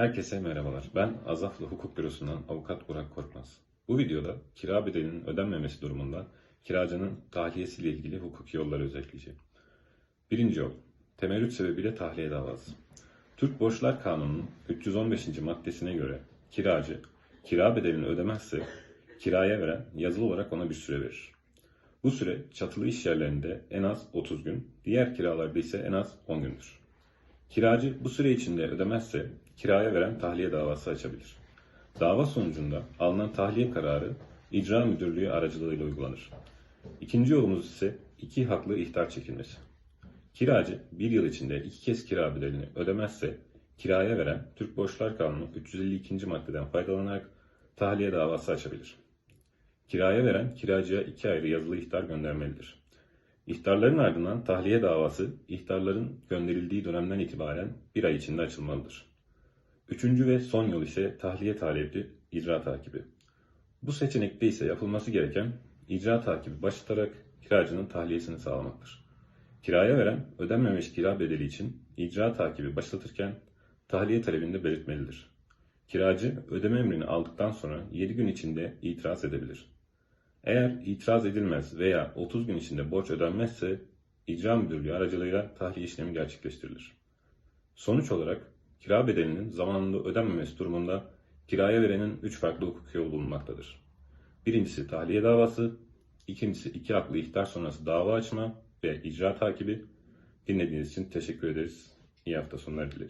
Herkese merhabalar. Ben Azaflı Hukuk Bürosu'ndan avukat Burak Korkmaz. Bu videoda kira bedelinin ödenmemesi durumunda kiracının tahliyesiyle ilgili hukuki yolları özetleyeceğim. Birinci yol, temerrüt sebebiyle tahliye davası. Türk Borçlar Kanunu'nun 315. maddesine göre kiracı kira bedelini ödemezse kiraya veren yazılı olarak ona bir süre verir. Bu süre çatılı iş yerlerinde en az 30 gün, diğer kiralarda ise en az 10 gündür. Kiracı bu süre içinde ödemezse kiraya veren tahliye davası açabilir. Dava sonucunda alınan tahliye kararı icra müdürlüğü aracılığıyla uygulanır. İkinci yolumuz ise iki haklı ihtar çekilmesi. Kiracı bir yıl içinde iki kez kira bedelini ödemezse kiraya veren Türk Borçlar Kanunu 352. maddeden faydalanarak tahliye davası açabilir. Kiraya veren kiracıya iki ayrı yazılı ihtar göndermelidir. İhtarların ardından tahliye davası ihtarların gönderildiği dönemden itibaren bir ay içinde açılmalıdır. Üçüncü ve son yol ise tahliye talepli icra takibi. Bu seçenekte ise yapılması gereken icra takibi başlatarak kiracının tahliyesini sağlamaktır. Kiraya veren ödenmemiş kira bedeli için icra takibi başlatırken tahliye talebinde belirtmelidir. Kiracı ödeme emrini aldıktan sonra 7 gün içinde itiraz edebilir. Eğer itiraz edilmez veya 30 gün içinde borç ödenmezse icra müdürlüğü aracılığıyla tahliye işlemi gerçekleştirilir. Sonuç olarak kira bedelinin zamanında ödenmemesi durumunda kiraya verenin 3 farklı hukuki yolu bulunmaktadır. Birincisi tahliye davası, ikincisi iki haklı ihtar sonrası dava açma ve icra takibi. Dinlediğiniz için teşekkür ederiz. İyi hafta sonları dileriz.